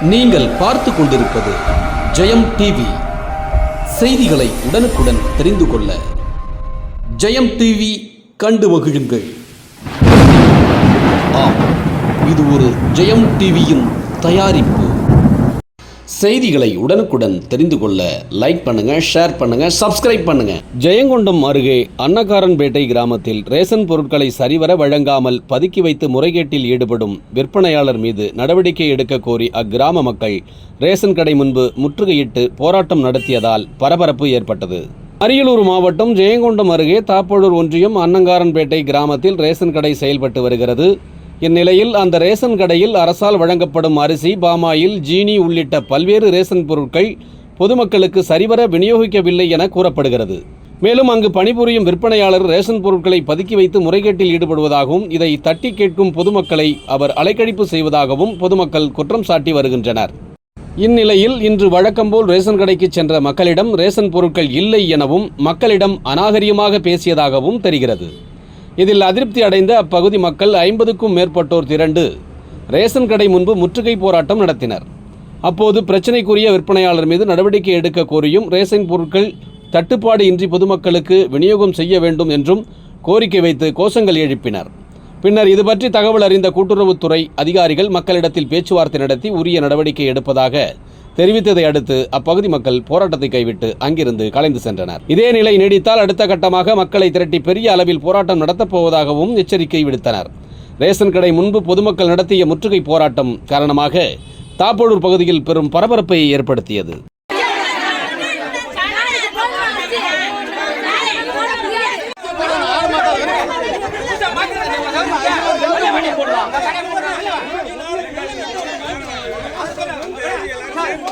நீங்கள் பார்த்து கொண்டிருப்பது ஜெயம் டிவி. செய்திகளை உடனுக்குடன் தெரிந்து கொள்ள ஜெயம் டிவி கண்டு மகிழுங்கள். ஆம் இது ஒரு ஜெயம் டிவியின் தயாரிப்பு. செய்திகளை உடனுக்குடன் தெரிந்து கொள்ள லைக் பண்ணுங்க ஷேர் பண்ணுங்க சப்ஸ்கிரைப் பண்ணுங்க. ஜெயங்கொண்டம் அருகே அன்னகாரன்பேட்டை கிராமத்தில் ரேஷன் பொருட்களை சரிவர வழங்காமல் பதுக்கி வைத்து முறைகேட்டில் ஈடுபடும் விற்பனையாளர் மீது நடவடிக்கை எடுக்க கோரி அக்கிராம மக்கள் ரேஷன் கடை முன்பு முற்றுகையிட்டு போராட்டம் நடத்தியதால் பரபரப்பு ஏற்பட்டது. அரியலூர் மாவட்டம் ஜெயங்கொண்டம் அருகே தாப்பழூர் ஒன்றியம் அன்னங்காரன்பேட்டை கிராமத்தில் ரேஷன் கடை செயல்பட்டு வருகிறது. இந்நிலையில் அந்த ரேஷன் கடையில் அரசால் வழங்கப்படும் அரிசி பாமாயில் ஜீனி உள்ளிட்ட பல்வேறு ரேஷன் பொருட்கள் பொதுமக்களுக்கு சரிவர விநியோகிக்கவில்லை என கூறப்படுகிறது. மேலும் அங்கு பணிபுரியும் விற்பனையாளர் ரேஷன் பொருட்களை பதுக்கி வைத்து முறைகேட்டில் ஈடுபடுவதாகவும் இதை தட்டி கேட்கும் பொதுமக்களை அவர் அலைக்கழிப்பு செய்வதாகவும் பொதுமக்கள் குற்றம் சாட்டி வருகின்றனர். இந்நிலையில் இன்று வழக்கம்போல் ரேஷன் கடைக்கு சென்ற மக்களிடம் ரேஷன் பொருட்கள் இல்லை எனவும் மக்களிடம் அநாகரிகமாக பேசியதாகவும் தெரிகிறது. இதில் அதிருப்தி அடைந்த அப்பகுதி மக்கள் ஐம்பதுக்கும் மேற்பட்டோர் திரண்டு ரேஷன் கடை முன்பு முற்றுகை போராட்டம் நடத்தினர். அப்போது பிரச்சினைக்குரிய விற்பனையாளர் மீது நடவடிக்கை எடுக்க கோரியும் ரேஷன் பொருட்கள் தட்டுப்பாடு இன்றி பொதுமக்களுக்கு விநியோகம் செய்ய வேண்டும் என்றும் கோரிக்கை வைத்து கோஷங்கள் எழுப்பினர். பின்னர் இது பற்றி தகவல் அறிந்த கூட்டுறவுத்துறை அதிகாரிகள் மக்களிடத்தில் பேச்சுவார்த்தை நடத்தி உரிய நடவடிக்கை எடுப்பதாக தெரிவித்ததை அடுத்து அப்பகுதி மக்கள் போராட்டத்தை கைவிட்டு அங்கிருந்து கலைந்து சென்றனர். இதே நிலை நீடித்தால் அடுத்த கட்டமாக மக்களை திரட்டி பெரிய அளவில் போராட்டம் நடத்தப் போவதாகவும் எச்சரிக்கை விடுத்தனர். ரேஷன் கடை முன்பு பொதுமக்கள் நடத்திய முற்றுகை போராட்டம் காரணமாக தாப்போடூர் பகுதியில் பெரும் பரபரப்பை ஏற்படுத்தியது.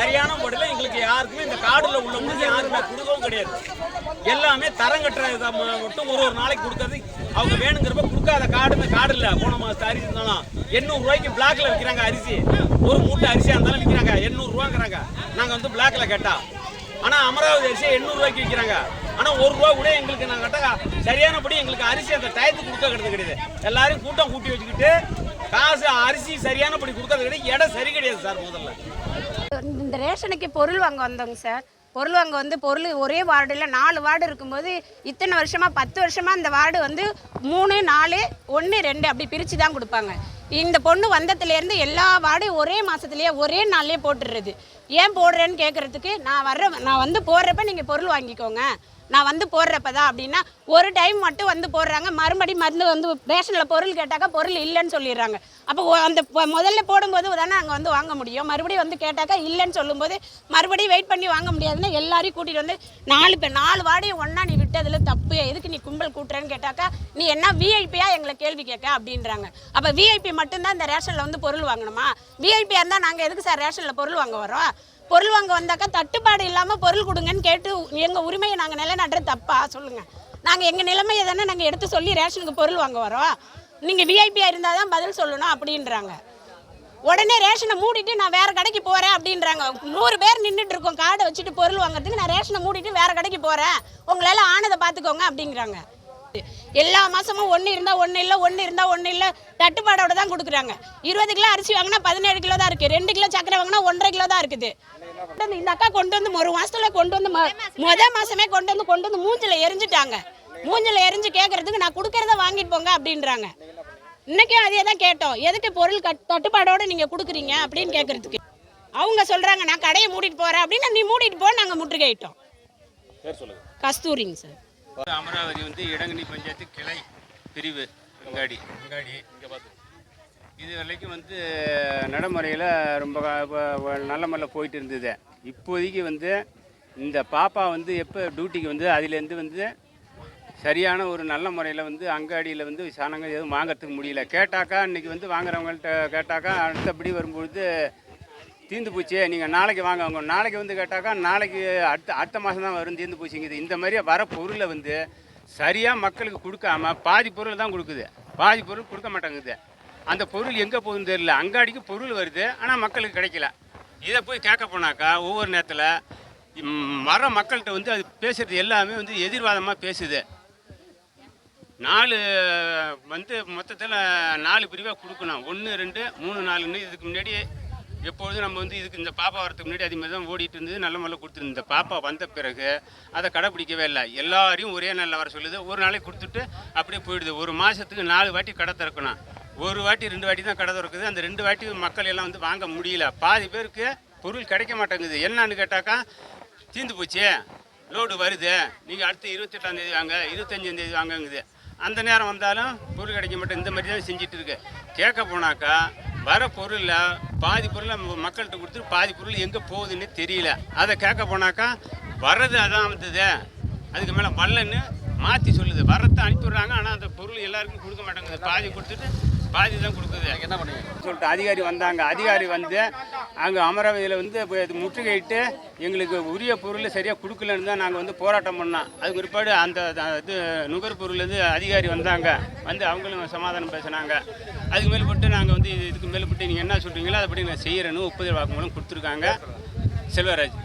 சரியான முறையில் எங்களுக்கு யாருக்குமே இந்த கார்டில் உள்ள முடிஞ்சு யாருமே கொடுக்கவும் கிடையாது. எல்லாமே தரம் கட்டுறத மட்டும் ஒரு ஒரு நாளைக்கு கொடுக்கறது. அவங்க வேணுங்கிறப்ப கொடுக்காத காடு இந்த இல்லை. போன மாதத்து அரிசி இருந்தாலும் எண்ணூறு ரூபாய்க்கு பிளாக்ல விற்கிறாங்க அரிசி. ஒரு மூட்டை அரிசியாக இருந்தாலும் விற்கிறாங்க எண்ணூறு ரூபாங்கிறாங்க. நாங்கள் வந்து பிளாக்ல கேட்டால் ஆனால் அமராவதி அரிசியை எண்ணூறு ரூபாய்க்கு விற்கிறாங்க ஆனால் ஒரு ரூபா கூட எங்களுக்கு நாங்கள் கேட்டா சரியானபடி எங்களுக்கு அரிசி அந்த டயத்துக்கு கொடுக்க கிடையாது. எல்லாரும் கூட்டம் கூட்டி வச்சுக்கிட்டு காசு அரிசி சரியானபடி கொடுக்கறது கிடையாது. இடம் சரி கிடையாது சார் முதல்ல. இந்த ரேஷனுக்கு பொருள் வாங்க வந்தோங்க சார். பொருள் வாங்க வந்து பொருள் ஒரே வார்டில் நாலு வார்டு இருக்கும்போது இத்தனை வருஷமாக பத்து வருஷமாக இந்த வார்டு வந்து மூணு நாலு ஒன்று ரெண்டு அப்படி பிரித்து தான் கொடுப்பாங்க. இந்த பொண்ணு வந்ததுலேருந்து எல்லா வார்டையும் ஒரே மாதத்துலேயே ஒரே நாள்லேயே போட்டுடுறது. ஏன் போடுறேன்னு கேட்குறதுக்கு நான் வர்ற நான் வந்து போடுறப்ப நீங்கள் பொருள் வாங்கிக்கோங்க. நான் வந்து போடுறப்ப தான் அப்படின்னா ஒரு டைம் மட்டும் வந்து போடுறாங்க. மறுபடி மருந்து வந்து ரேஷனில் பொருள் கேட்டாக்கா பொருள் இல்லைன்னு சொல்லிடுறாங்க. அப்போ அந்த முதல்ல போடும்போது தானே அங்கே வந்து வாங்க முடியும். மறுபடியும் வந்து கேட்டாக்கா இல்லைன்னு சொல்லும்போது மறுபடியும் வெயிட் பண்ணி வாங்க முடியாதுன்னு எல்லாரையும் கூட்டிகிட்டு வந்து நாலு பேர் நாலு வாடையும் ஒன்றா நீ விட்டதில் தப்பு. எதுக்கு நீ கும்பல் கூட்டுறேன்னு கேட்டாக்கா நீ என்ன விஐபியாக எங்களை கேள்வி கேட்க அப்படின்றாங்க. அப்போ விஐபி மட்டும்தான் இந்த ரேஷனில் வந்து பொருள் வாங்கணுமா? விஐபியாக இருந்தால் நாங்கள் எதுக்கு சார் ரேஷனில் பொருள் வாங்க வரோம் பொருள் வாங்க வந்தாக்கா தட்டுப்பாடு இல்லாமல் பொருள் கொடுங்கன்னு கேட்டு எங்கள் உரிமையை நாங்கள் நிலைநாட்டுற தப்பா? சொல்லுங்கள் நாங்கள் எங்கள் நிலைமையை தானே நாங்கள் எடுத்து சொல்லி ரேஷனுக்கு பொருள் வாங்க வரோம். நீங்கள் விஐபியாக இருந்தால் தான் பதில் சொல்லணும் அப்படின்றாங்க. உடனே ரேஷனை மூடிட்டு நான் வேறு கடைக்கு போகிறேன் அப்படின்றாங்க. நூறு பேர் நின்றுட்டு இருக்கோம். கார்டை வச்சுட்டு பொருள் வாங்குறதுக்கு நான் ரேஷனை மூடிட்டு வேறு கடைக்கு போகிறேன் உங்களால் ஆனதை பார்த்துக்கோங்க அப்படிங்கிறாங்க. எல்லா மாசமும் ஒன்று இருந்தால் ஒன்று இல்லை ஒன்று இருந்தால் ஒன்று இல்லை தட்டுப்பாடோட தான் கொடுக்குறாங்க. இருபது கிலோ அரிசி வாங்கினா பதினேழு கிலோ தான் இருக்குது ரெண்டு கிலோ சக்கரை வாங்கினா ஒன்றரை கிலோ தான் இருக்குது. இந்த அக்கா கொண்டு வந்து ஒரு மாசத்துல கொண்டு வந்து மொ- முத மாசமே கொண்டு வந்து கொண்டு வந்து மூஞ்சில எரிஞ்சிட்டாங்க. மூஞ்சில எரிஞ்சு கேட்கறதுக்கு நான் கொடுக்கறத வாங்கிட்டு போங்க அப்படின்றாங்க. இன்னைக்கும் அதே தான் கேட்டோம். எதுக்கு பொருள் கட் தட்டுப்பாடோட நீங்க கொடுக்குறீங்க அப்படின்னு கேட்கறதுக்கு அவங்க சொல்றாங்க நான் கடையை மூடிட்டு போறேன் அப்படின்னு நீ மூடிட்டு போ நாங்க முற்றுகையிட்டோம். கஸ்தூரிங்க சார். அமராவதி வந்து இடங்கனி பஞ்சாயத்து கிளை பிரிவு அங்காடி அங்காடி இங்கே பார்த்து இது வரைக்கும் வந்து நடைமுறையில் ரொம்ப நல்ல முறையில் போயிட்டு இருந்தது. இப்போதைக்கு வந்து இந்த பாப்பா வந்து எப்போ டியூட்டிக்கு வந்து அதுலேருந்து வந்து சரியான ஒரு நல்ல முறையில் வந்து அங்காடியில் வந்து சனங்க எதுவும் வாங்குறதுக்கு முடியல. கேட்டாக்கா இன்னைக்கு வந்து வாங்குறவங்கள்ட்ட கேட்டாக்கா அடுத்தபடி வரும்பொழுது தீர்ந்து போச்சு. நீங்கள் நாளைக்கு வாங்க. அவங்க நாளைக்கு வந்து கேட்டாக்கா நாளைக்கு அடுத்த அடுத்த மாதம் தான் வரும் தீர்ந்து போச்சுங்குது. இந்த மாதிரி வர பொருளை வந்து சரியாக மக்களுக்கு கொடுக்காம பாதி பொருள் தான் கொடுக்குது. பாதி பொருள் கொடுக்க மாட்டேங்குது. அந்த பொருள் எங்கே போகுதுன்னு தெரியல. அங்காடிக்கு பொருள் வருது. ஆனால் மக்களுக்கு கிடைக்கல. இதை போய் கேட்க போனாக்கா ஒவ்வொரு நேரத்தில் வர மக்கள்கிட்ட வந்து அது பேசுகிறது எல்லாமே வந்து எதிர்வாதமாக பேசுது. நாலு வந்து மொத்தத்தில் நாலு பிரிவாக கொடுக்கணும். ஒன்று ரெண்டு மூணு நாலுன்னு இதுக்கு முன்னாடி எப்பொழுதும் நம்ம வந்து இதுக்கு இந்த பாப்பா வரதுக்கு முன்னாடி அதே மாதிரி தான் ஓடிட்டு இருந்தது நல்ல முறையில் கொடுத்துருந்தது இந்த பாப்பா வந்த பிறகு அதை கடைப்பிடிக்கவே இல்லை. எல்லாரையும் ஒரே நாளில் வர சொல்லுது. ஒரு நாளைக்கு கொடுத்துட்டு அப்படியே போயிடுது. ஒரு மாதத்துக்கு நாலு வாட்டி கடை திறக்கணும். ஒரு வாட்டி ரெண்டு வாட்டி தான் கடை திறக்குது. அந்த ரெண்டு வாட்டி மக்கள் எல்லாம் வந்து வாங்க முடியல. பாதி பேருக்கு பொருள் கிடைக்க மாட்டேங்குது. என்னன்னு கேட்டாக்கா தீந்து போச்சு. லோடு வருது. நீங்கள் அடுத்து இருபத்தெட்டாந்தேதி வாங்க இருபத்தஞ்சாந்தேதி வாங்கங்குது. அந்த நேரம் வந்தாலும் பொருள் கிடைக்க மாட்டேன் இந்த மாதிரி தான் செஞ்சிட்டு இருக்கு. கேட்க போனாக்கா வர பொருளில் பாதி பொருளை மக்கள்கிட்ட கொடுத்துட்டு பாதி பொருள் எங்கே போகுதுன்னு தெரியல. அதை கேட்க போனாக்கா வர்றது அதான் வந்தது. அதுக்கு மேலே வரலன்னு மாற்றி சொல்லுது. வரத்தை அனுப்பிடுறாங்க ஆனால் அந்த பொருள் எல்லாருக்கும் கொடுக்க மாட்டேங்குது. பாதி கொடுத்துட்டு பாதி தான் கொடுக்குது. என்ன பண்ணுங்க? சொல்லிட்டு அதிகாரி வந்தாங்க. அதிகாரி வந்து அங்கே அமராவதியில் வந்து முற்றுகையிட்டு எங்களுக்கு உரிய பொருள் சரியாக கொடுக்கலன்னு தான் நாங்கள் வந்து போராட்டம் பண்ணோம். அது பிற்பாடு அந்த இது நுகர்பொருள்லேருந்து அதிகாரி வந்தாங்க. வந்து அவங்களும் சமாதானம் பேசினாங்க. அதுக்கு மேல்பட்டு நாங்கள் வந்து இதுக்கு மேல்பட்டு நீங்கள் என்ன சொல்கிறீங்களோ அதைப்படி நான் செய்கிறேன்னு ஒப்புதல் வாக்குமூலம் கொடுத்துருக்காங்க. செல்வராஜ்.